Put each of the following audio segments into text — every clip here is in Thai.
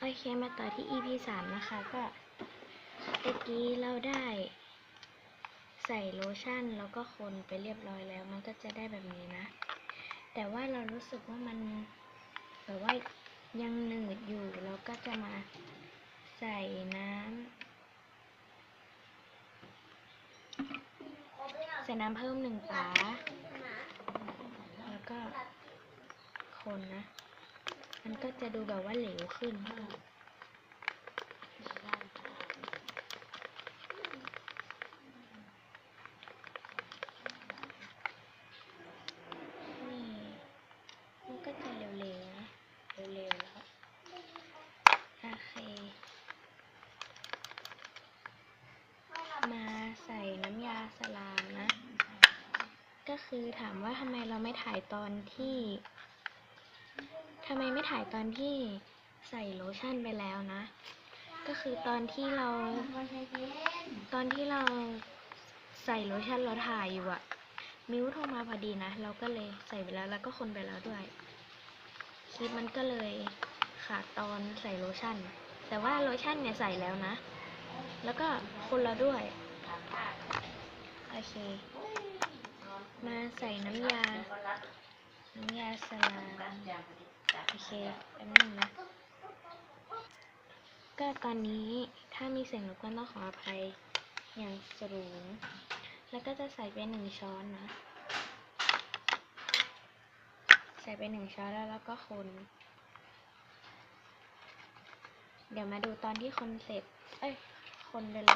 โอเคมาต่อที่ EP สามนะคะก็ตะกี้เราได้ใส่โลชั่นแล้วก็คนไปเรียบร้อยแล้ว มันก็จะได้แบบนี้นะ แต่ว่าเรารู้สึกว่ามันแบบว่ายังหนืดอยู่เราก็จะมาใส่น้ำใส่น้ำเพิ่มหนึ่งฝาแล้วก็คนนะ มันก็จะดูแบบว่าเหลวขึ้นนี่มันก็จะเร็วๆนะเร็วๆแล้วโอเคมาใส่น้ำยาสลามนะ ก็คือถามว่าทำไมเราไม่ถ่ายตอนที่ ทำไมไม่ถ่ายตอนที่ใส่โลชั่นไปแล้วนะ ก็คือตอนที่เรา ตอนที่เราใส่โลชั่นเราถ่ายอยู่อะมิวโทรมาพอดีนะ เราก็เลยใส่ไปแล้วแล้วก็คนไปแล้วด้วย คลิปมันก็เลยขาดตอนใส่โลชั่น แต่ว่าโลชั่นเนี่ยใส่แล้วนะ แล้วก็คนแล้วด้วย โอเค มาใส่น้ำยา น้ำยาสลาม โอเคแป๊บนึงนะก็ตอนนี้ถ้ามีเสียงรบกวนต้องขออภัยอย่างสูง แล้วก็จะใส่ไปหนึ่งช้อนนะ ใส่ไปหนึ่งช้อนแล้วแล้วก็คน เดี๋ยวมาดูตอนที่คนเสร็จ เอ้ย คนเลย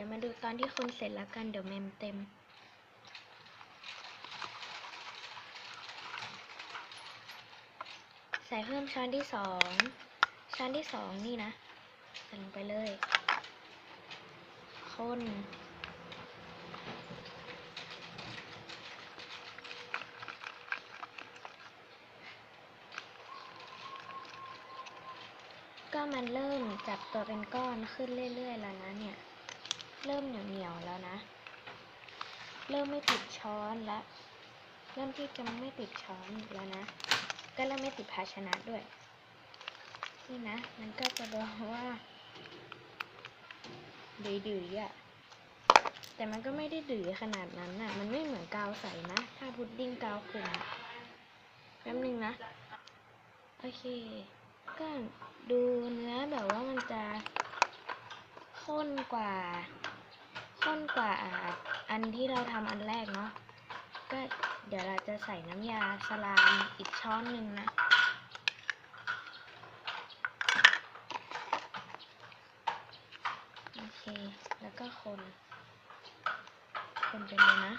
ดี๋ยวมาดูตอนที่คนเสร็จแล้วกันเดี๋ยวเมมเต็มใส่เพิ่มช้อนที่สองช้อนที่สองนี่นะใส่ลงไปเลยคนก็มันเริ่มจับตัวเป็นก้อนขึ้นเรื่อยๆแล้วนะเนี่ย เริ่มเหนียวๆแล้วนะ เริ่มไม่ติดช้อนแล้วเริ่มที่จะไม่ติดช้อนแล้วนะ ก็เริ่มไม่ติดภาชนะด้วย นี่นะ มันก็จะบอกว่าดื้อๆอะแต่มันก็ไม่ได้ดื้อขนาดนั้นน่ะ มันไม่เหมือนกาวใสนะ ถ้าพุดดิ้งกาวขุ่นแป๊บนึงนะ โอเค ก็ดูเนื้อแบบว่ามันจะข้นกว่า ข้นกว่าอันที่เราทำอันแรกเนาะ ก็เดี๋ยวเราจะใส่น้ำยาสลามอีกช้อนหนึ่งนะ โอเค แล้วก็คน คนไปเลยนะ